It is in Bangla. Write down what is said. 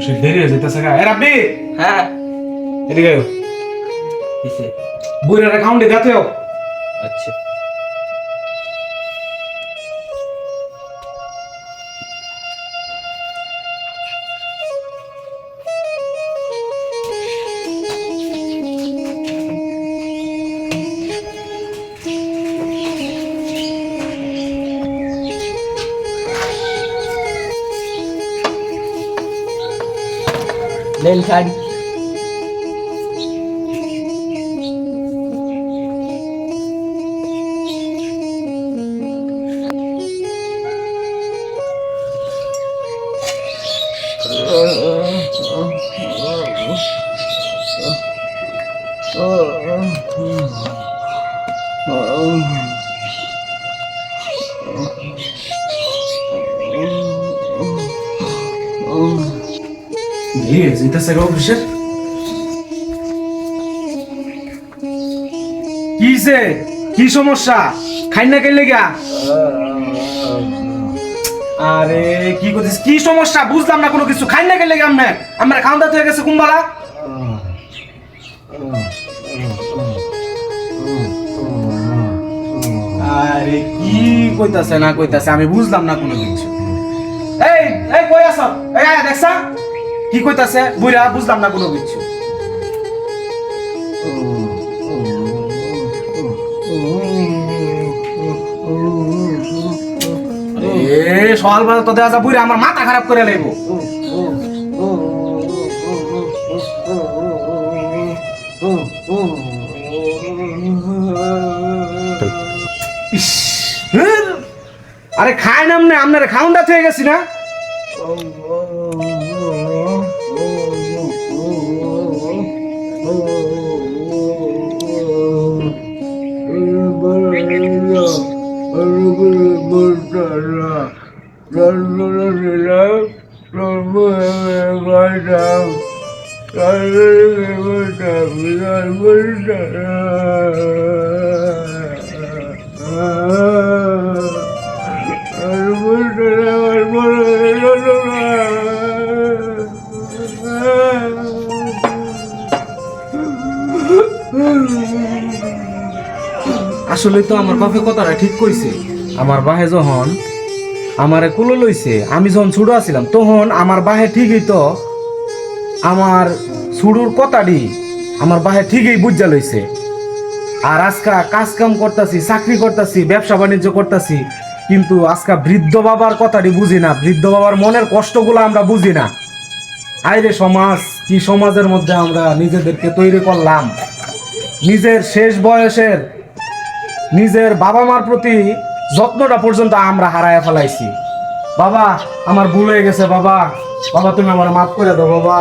সে দেরি হয়ে যেতেছে গা এ রাব্বি! হ্যাঁ। এদিকে বুড়ার অ্যাকাউন্টে হোক আচ্ছা। লেন ছাড় দেরি হয়ে যেতেছে গা অফিসের। কিসে কি সমস্যা? খাই না খেলে গা আরে, কি করছিস? কি সমস্যা? বুঝলাম না কোনো কিছু। খাই না খেলে গা আমরা আমরা খাওয়া দাওয়া হয়ে গেছে কুম্বালা। আরে, কি কইতাছে, না কইতাছে, আমি বুঝলাম না কোনো কিছু। এই এই, কই আছ? এই, আয় কি কইতাছে? বুইরা, বুঝলাম না কোনো কিছু। এ সকাল বেলা তো দেখা বুইরা আমার মাথা খারাপ করে লাইবো। আরে খাই নাম না আপনারা খাউন দাঁত হয়ে গেছি না? অনুকূল বলতারা জন্মল দিলাম জন্ম গাইতাম তাদের বলতাম জন্ম Oh আসলে তো আমার বাপে কথাটা ঠিক কইছে। আমার বাহে যখন আমারে কুলো লইছে, আমি যখন ছোট আছিলাম, তখন আমার বাহে ঠিকই তো আমার ছুড়ুর কথাটি আমার বাহে ঠিকই বুঝা লইছে। আর আজকা কাজ কাম করতাছি, চাকরি করতাছি, ব্যবসা বাণিজ্য করতাছি, কিন্তু আজকা বৃদ্ধ বাবার কথাটি বুঝি না, বৃদ্ধ বাবার মনের কষ্টগুলো আমরা বুঝি না। আইরে সমাজ, কি সমাজের মধ্যে আমরা নিজেদেরকে তৈরি করলাম? নিজের শেষ বয়সের নিজের বাবা মার প্রতি যত্নটা পর্যন্ত আমরা হারায় ফেলাইছি বাবা আমার ভুল হয়ে গেছে বাবা বাবা তুমি আমার মাফ করে দাও বাবা